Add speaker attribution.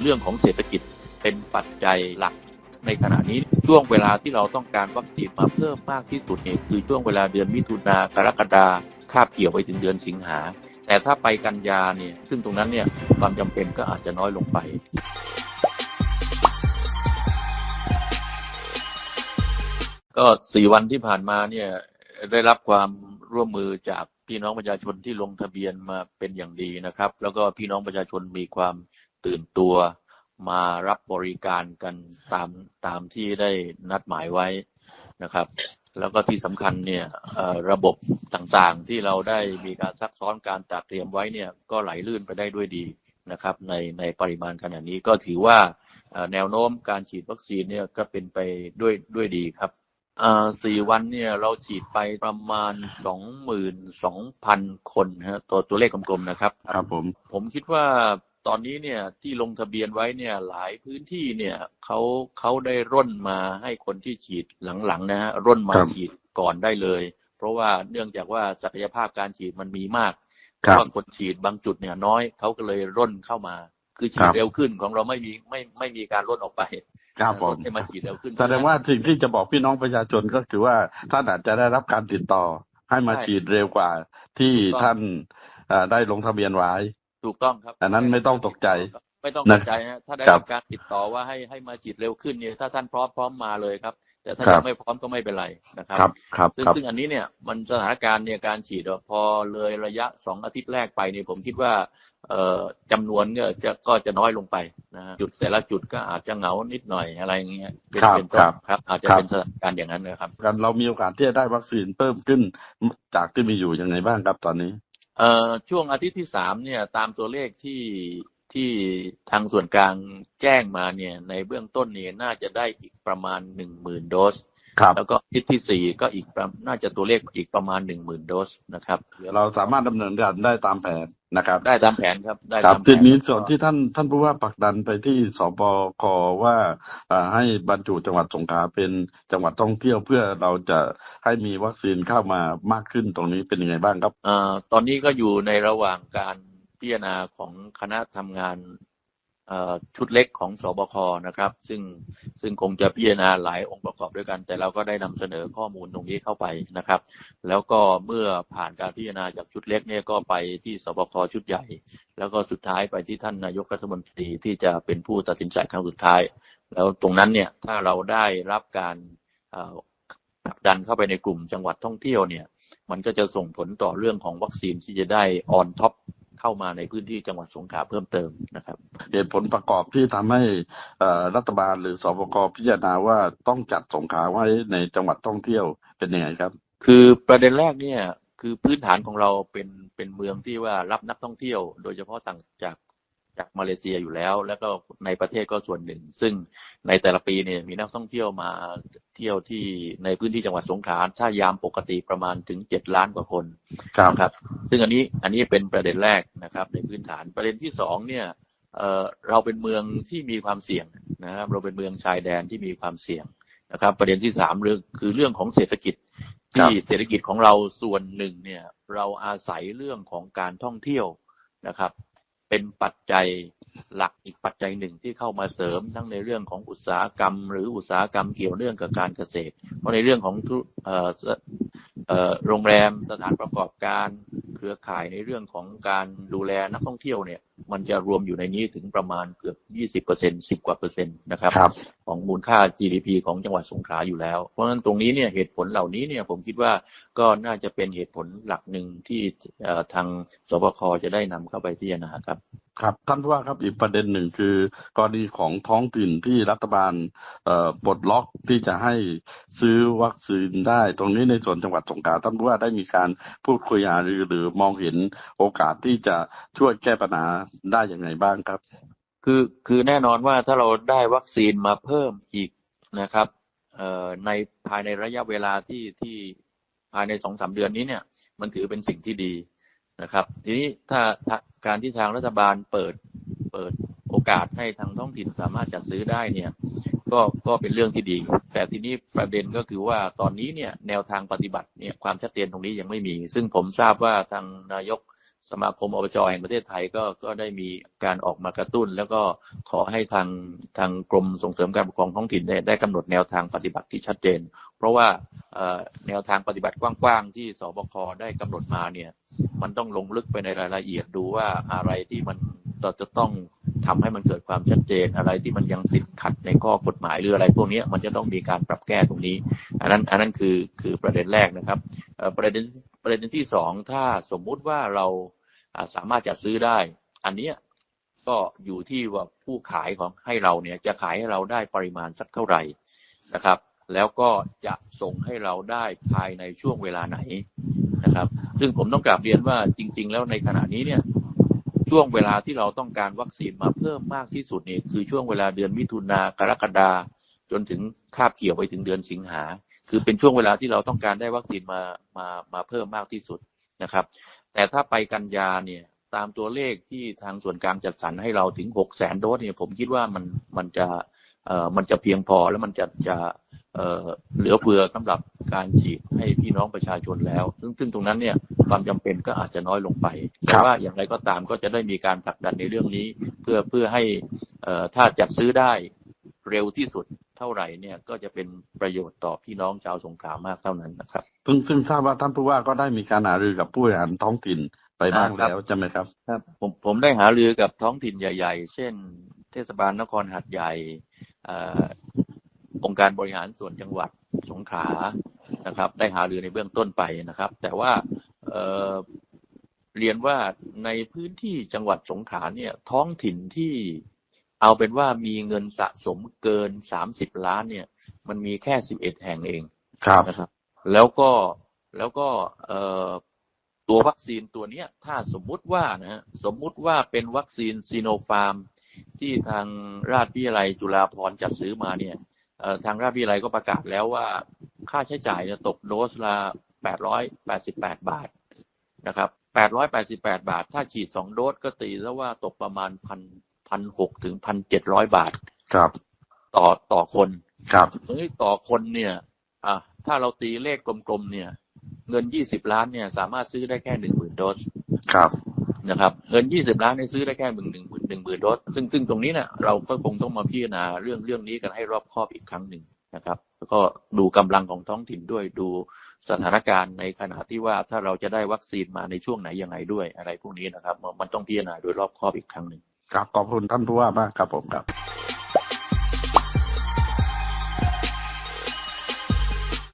Speaker 1: เรื่องของเศรษฐกิจเป็นปัจจัยหลัก ในขณะนี้ช่วงเวลาที่เราต้องการวัคซีนมาเพิ่มมากที่สุดเนี่ยคือช่วงเวลาเดือนมิถุนากรกฎาคาบเกี่ยวไปถึงเดือนสิงหา แต่ถ้าไปกันยาเนี่ยซึ่งตรงนั้นเนี่ยความจำเป็นก็อาจจะน้อยลงไปก็สี่วันที่ผ่านมาเนี่ยได้รับความร่วมมือจากพี่น้องประชาชนที่ลงทะเบียนมาเป็นอย่างดีนะครับ แล้วก็พี่น้องประชาชนมีความ ตื่นตัวมารับบริการกันตามตามที่ได้นัดหมายไว้นะครับ แล้วก็ที่สำคัญเนี่ยเอ่อระบบต่างๆที่เราได้มีการซักซ้อนการตัดเตรียมไว้เนี่ยก็ไหลลื่นไปได้ด้วยดีนะครับ ในในปริมาณขนาดนี้ก็ถือว่าเอ่อแนวโน้มการฉีดวัคซีนเนี่ยก็เป็นไปด้วยด้วยดีครับอ่าสี่วันเนี่ยเราฉีดไปประมาณสองหมื่นสองพันคนนะฮะตัวตัวเลขกลมๆนะครับ
Speaker 2: ครับผม
Speaker 1: ผมคิดว่า ตอนนี้เนี่ยที่ลงทะเบียนไว้เนี่ยหลายพื้นที่เนี่ยเขาเขาได้ร่นมาให้คนที่ฉีดหลังๆนะฮะร่นมา
Speaker 2: ครับ
Speaker 1: ฉีดก่อนได้เลย เพราะว่าเนื่องจากว่าศักยภาพการฉีดมันมีมาก
Speaker 2: ครับ
Speaker 1: ว่าคนฉีดบางจุดเนี่ยน้อยเขาก็เลยร่นเข้ามา คือฉี
Speaker 2: ค
Speaker 1: ด
Speaker 2: รับ
Speaker 1: เร็วขึ้นของเราไม่มีไม่ไม่มีการร่นออกไป
Speaker 2: ครับผม
Speaker 1: ให้มาฉีดเร็วขึ้น
Speaker 2: แสดงว่าสิ่งที่จะบอกพี่น้องประชาชนก็คือว่าท่านอาจจะได้รับการติดต่อให้มา
Speaker 1: ใช่
Speaker 2: ฉีดเร็วกว่าที่
Speaker 1: ถูกต้อง
Speaker 2: ท่านเอ่อได้ลงทะเบียนไว้
Speaker 1: ถูกต้องครับ
Speaker 2: อันนั้นไม่ต้องตกใจ
Speaker 1: ไม่ต้อง
Speaker 2: นะ
Speaker 1: ตกใจนะถ้าได้
Speaker 2: ครั
Speaker 1: รับบการติดต่อว่าให้ให้มาฉีดเร็วขึ้นเนี่ยถ้าท่านพร้อมพร้อมมาเลยครับ แต่ถ้า
Speaker 2: ครั
Speaker 1: ยั
Speaker 2: บ
Speaker 1: งไม่พร้อมก็ไม่เป็นไรนะครับ
Speaker 2: ครับครับ
Speaker 1: ซึ่ง
Speaker 2: ครับ
Speaker 1: ซึ่งอันนี้เนี่ยมันสถานการณ์เนี่ยการฉีดอะพอเลยระยะสองอาทิตย์แรกไปเนี่ยผมคิดว่าเอ่อจำนวนก็จะก็จะน้อยลงไปนะฮะจุดแต่ละจุดก็อาจจะเหงานิดหน่อยอะไรอย่างเงี้ยเป็น
Speaker 2: ครับ
Speaker 1: เป็นต้
Speaker 2: คนรับ
Speaker 1: ครับ อาจจะ
Speaker 2: ครับ
Speaker 1: เป็นสถานการณ์อย่างนั้นนะครับ
Speaker 2: กันเรามีโอกาสที่จะได้วัคซีนเพิ่มขึ้นจากที่มีอยู่ยังไงบ้างครับตอนนี้
Speaker 1: เอ่อช่วงอาทิตย์ที่สามเนี่ยตามตัวเลขที่ที่ทางส่วนกลางแจ้งมาเนี่ยในเบื้องต้นเนี่ยน่าจะได้อีกประมาณหนึ่งหมื่นโดส แล้วก็อาทิตย์ที่สี่ก็อีกประน่าจะตัวเลขอีกประมาณหนึ่งหมื่นโดสนะครับ
Speaker 2: เราสามารถดำเนินการได้ตามแผนนะครับ
Speaker 1: ได้ตามแผนครับได้
Speaker 2: ครับ
Speaker 1: ตามแผ
Speaker 2: ทีนี้
Speaker 1: แล้วก็
Speaker 2: ส่วนที่ท่านท่านผู้ว่าปักดันไปที่สบคว่าอ่าให้บรรจุจังหวัดสงขลาเป็นจังหวัดท่องเที่ยวเพื่อเราจะให้มีวัคซีนเข้ามามากขึ้นตรงนี้เป็นยังไงบ้างครับ
Speaker 1: เอ่อตอนนี้ก็อยู่ในระหว่างการพิจารณาของคณะทำงานเอ่อ ชุดเล็กของสบคนะครับ ซึ่งซึ่งคงจะพิจารณาหลายองค์ประกอบด้วยกัน แต่เราก็ได้นำเสนอข้อมูลตรงนี้เข้าไปนะครับ แล้วก็เมื่อผ่านการพิจารณาจากชุดเล็กเนี่ยก็ไปที่สบคชุดใหญ่ แล้วก็สุดท้ายไปที่ท่านนายกรัฐมนตรีที่จะเป็นผู้ตัดสินใจครั้งสุดท้าย แล้วตรงนั้นเนี่ยถ้าเราได้รับการผลักดันเข้าไปในกลุ่มจังหวัดท่องเที่ยวเนี่ยมันก็จะส่งผลต่อเรื่องของวัคซีนที่จะได้ออนท็อป เข้ามาในพื้นที่จังหวัดสงขลาเพิ่มเติมนะครับ
Speaker 2: เหตุผลประกอบที่ทำให้เอ่อรัฐบาลหรือสบคพิจารณาว่าต้องจัดสงขลาไว้ในจังหวัดท่องเที่ยวเป็นยังไงครับ
Speaker 1: คือประเด็นแรกเนี่ยคือพื้นฐานของเราเป็นเป็นเมืองที่ว่ารับนักท่องเที่ยว โดยเฉพาะต่างจาก จากมาเลเซียอยู่แล้ว แล้วก็ในประเทศก็ส่วนหนึ่ง ซึ่งในแต่ละปีเนี่ยมีนักท่องเที่ยวมาเที่ยวที่ในพื้นที่จังหวัดสงขลาถ้ายามปกติประมาณถึงเจ็ดล้านกว่าคน
Speaker 2: ครับ
Speaker 1: นะครับ ซึ่งอันนี้อันนี้เป็นประเด็นแรกนะครับ ในพื้นฐานประเด็นที่สองเนี่ยเอ่อเราเป็นเมืองที่มีความเสี่ยงนะครับ เราเป็นเมืองชายแดนที่มีความเสี่ยงนะครับ ประเด็นที่สามเรื่องคือเรื่องของเศรษฐกิจ
Speaker 2: ครับ
Speaker 1: ที่เศรษฐกิจของเราส่วนหนึ่งเนี่ยเราอาศัยเรื่องของการท่องเที่ยวนะครับ เป็นปัจจัยหลักอีกปัจจัยหนึ่งที่เข้ามาเสริมทั้งในเรื่องของอุตสาหกรรม หรืออุตสาหกรรมเกี่ยวเนื่องกับการเกษตร เพราะในเรื่องของออโรงแรมสถานประกอบการ เครือข่ายในเรื่องของการดูแลนักท่องเที่ยวเนี่ยมันจะรวมอยู่ในนี้ถึงประมาณเกือบ20เปอร์เซ็นต์10กว่าเปอร์เซ็นต์นะครับ
Speaker 2: ครับ
Speaker 1: ของมูลค่า GDP ของจังหวัดสงขลาอยู่แล้ว เพราะฉะนั้นตรงนี้เนี่ยเหตุผลเหล่านี้เนี่ยผมคิดว่าก็น่าจะเป็นเหตุผลหลักหนึ่งที่เอ่อทางสบคจะได้นำเข้าไปพิจารณาครับ
Speaker 2: ครับท่านผู้ว่าครับอีกประเด็นหนึ่งคือกรณีของท้องถิ่นที่รัฐบาลเอ่อปลดล็อกที่จะให้ซื้อวัคซีนได้ ตรงนี้ในส่วนจังหวัดสงขลาท่านผู้ว่าได้มีการพูดคุยหารือหรือมองเห็นโอกาสที่จะช่วยแก้ปัญหาได้อย่างไรบ้างครับ
Speaker 1: คือคือแน่นอนว่าถ้าเราได้วัคซีนมาเพิ่มอีกนะครับเอ่อในภายในระยะเวลาที่ที่ภายในสองสามเดือนนี้เนี่ยมันถือเป็นสิ่งที่ดี นะครับ ทีนี้ถ้าการที่ทางรัฐบาลเปิดเปิดโอกาสให้ทางท้องถิ่นสามารถจัดซื้อได้เนี่ย ก็ก็เป็นเรื่องที่ดี แต่ทีนี้ประเด็นก็คือว่าตอนนี้เนี่ยแนวทางปฏิบัติเนี่ยความชัดเจนตรงนี้ยังไม่มี ซึ่งผมทราบว่าทางนายก สมาคมอบจแห่งประเทศไทยก็ก็ได้มีการออกมากระตุ้น แล้วก็ขอให้ทางทางกรมส่งเสริมการปกครองท้องถิ่นได้ได้กำหนดแนวทางปฏิบัติที่ชัดเจน เพราะว่าแนวทางปฏิบัติกว้างๆที่สบคได้กำหนดมาเนี่ยมันต้องลงลึกไปในรายละเอียดดูว่าอะไรที่มันเราจะต้องทำให้มันเกิดความชัดเจนอะไรที่มันยังติดขัดในข้อกฎหมายหรืออะไรพวกนี้มันจะต้องมีการปรับแก้ตรงนี้ อันนั้นอันนั้นคือคือประเด็นแรกนะครับประเด็น ประเด็นที่สองถ้าสมมุติว่าเราสามารถจัดซื้อได้ อันเนี้ยก็อยู่ที่ว่าผู้ขายของให้เราเนี่ยจะขายให้เราได้ปริมาณสักเท่าไหร่นะครับ แล้วก็จะส่งให้เราได้ภายในช่วงเวลาไหนนะครับ ซึ่งผมต้องกราบเรียนว่าจริง ๆ แล้วในขณะนี้เนี่ยช่วงเวลาที่เราต้องการวัคซีนมาเพิ่มมากที่สุดเนี่ยคือช่วงเวลาเดือนมิถุนากรกฎาจนถึงคาบเกี่ยวไปถึงเดือนสิงหา คือเป็นช่วงเวลาที่เราต้องการได้วัคซีนมามามาเพิ่มมากที่สุดนะครับ แต่ถ้าไปกันยาเนี่ยตามตัวเลขที่ทางส่วนกลางจัดสรรให้เราถึงหกแสนโดสเนี่ยผมคิดว่ามันมันจะเอ่อมันจะเพียงพอแล้วมันจะจะเอ่อเหลือเฟือสำหรับการฉีดให้พี่น้องประชาชนแล้ว ซึ่งซึ่งตรงนั้นเนี่ยความจำเป็นก็อาจจะน้อยลงไปแต่ว่าอย่างไรก็ตามก็จะได้มีการผลักดันในเรื่องนี้ เพื่อเพื่อให้เอ่อถ้าจัดซื้อได้เร็วที่สุด เท่าไหร่เนี่ยก็จะเป็นประโยชน์ต่อพี่น้องชาวสงขลามากเท่านั้นนะครับ
Speaker 2: ซึ่งซึ่งทราบว่าท่านผู้ว่าก็ได้มีการหารือกับผู้บริหารท้องถิ่นไปบ้าง
Speaker 1: อ่าครับ
Speaker 2: แล้วใช่ไหมครับ
Speaker 1: ครับ ผมผมได้หารือกับท้องถิ่นใหญ่ ๆ เช่น เทศบาลนครหัดใหญ่เอ่อองค์การบริหารส่วนจังหวัดสงขลานะครับ ได้หารือในเบื้องต้นไปนะครับ แต่ว่าเอ่อเรียนว่าในพื้นที่จังหวัดสงขลาเนี่ยท้องถิ่นที่ เอาเป็นว่ามีเงินสะสมเกินสามสิบล้านเนี่ย มันมีแค่สิบเอ็ดแห่งเอง
Speaker 2: ครับ
Speaker 1: นะครับ แล้วก็แล้วก็เอ่อตัววัคซีนตัวเนี้ย ถ้าสมมุติว่านะฮะสมมุติว่าเป็นวัคซีนซีโนฟาร์ม ที่ทางราชวิทยาลัยจุฬาภรณ์จัดซื้อมาเนี่ยเอ่อทางราชวิทยาลัยก็ประกาศแล้วว่าค่าใช้จ่ายเนี่ยตกโดสละ888บาทนะครับ888บาท ถ้าฉีดสองโดสก็ตีแล้วว่าตกประมาณพัน พันหกถึงพันเจ็ดร้อยบาท
Speaker 2: ครับ
Speaker 1: ต่อต่อคน
Speaker 2: ครับ
Speaker 1: เฮ้ยต่อคนเนี่ย อะถ้าเราตีเลขกลมๆเนี่ย เงินยี่สิบล้านเนี่ย สามารถซื้อได้แค่หนึ่งหมื่นโดส
Speaker 2: ครับ
Speaker 1: นะครับ เงินยี่สิบล้านเนี่ยซื้อได้แค่หนึ่งหนึ่งหมื่นหนึ่งหมื่นโดส ซึ่งซึ่งตรงนี้เนี่ยเราก็คงต้องมาพิจารณาเรื่องเรื่องนี้กันให้รอบคอบอีกครั้งหนึ่งนะครับ แล้วก็ดูกำลังของท้องถิ่นด้วยดูสถานการณ์ในขณะที่ว่าถ้าเราจะได้วัคซีนมาในช่วงไหนยังไงด้วยอะไรพวกนี้นะครับ มันต้องพิจารณาโดยรอบคอบอีกครั้งหนึ่ง
Speaker 2: ครับขอบคุณท่านผู้ว่ามากครับผมครับ